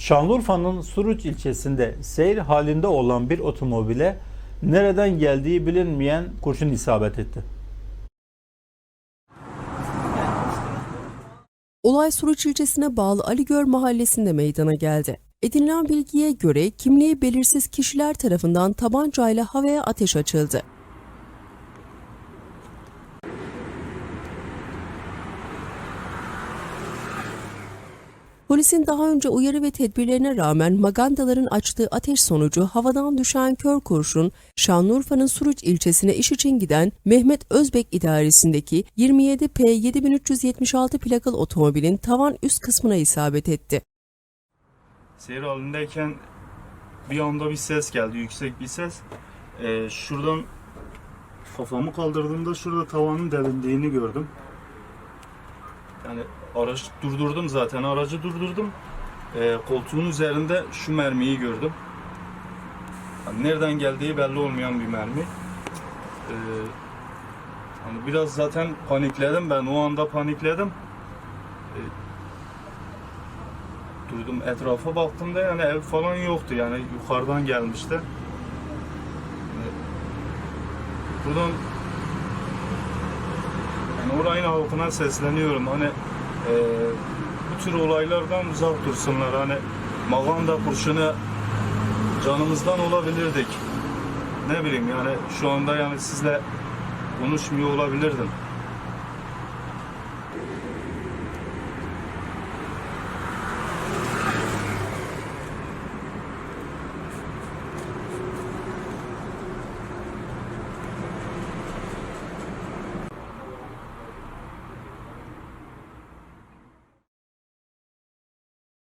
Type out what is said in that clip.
Şanlıurfa'nın Suruç ilçesinde seyir halinde olan bir otomobile nereden geldiği bilinmeyen kurşun isabet etti. Olay Suruç ilçesine bağlı Aligör mahallesinde meydana geldi. Edinilen bilgiye göre kimliği belirsiz kişiler tarafından tabancayla havaya ateş açıldı. Polisin daha önce uyarı ve tedbirlerine rağmen magandaların açtığı ateş sonucu havadan düşen kör kurşun Şanlıurfa'nın Suruç ilçesine iş için giden Mehmet Özbek idaresindeki 27P 7376 plakalı otomobilin tavan üst kısmına isabet etti. Seyir halindeyken bir anda bir ses geldi, yüksek bir ses. Ee, şuradan kafamı kaldırdığımda şurada tavanın delindiğini gördüm. Yani aracı durdurdum zaten, aracı durdurdum. Ee, koltuğun üzerinde şu mermiyi gördüm. Yani nereden geldiği belli olmayan bir mermi. Ee, hani biraz zaten panikledim ben, o anda panikledim. durdum etrafa baktığımda yani ev falan yoktu yani yukarıdan gelmişti. Yani buradan oranın halkına sesleniyorum hani e, bu tür olaylardan uzak dursunlar hani maganda kurşunu canımızdan olabilirdik. Ne bileyim yani şu anda yani sizle konuşmuyor olabilirdim.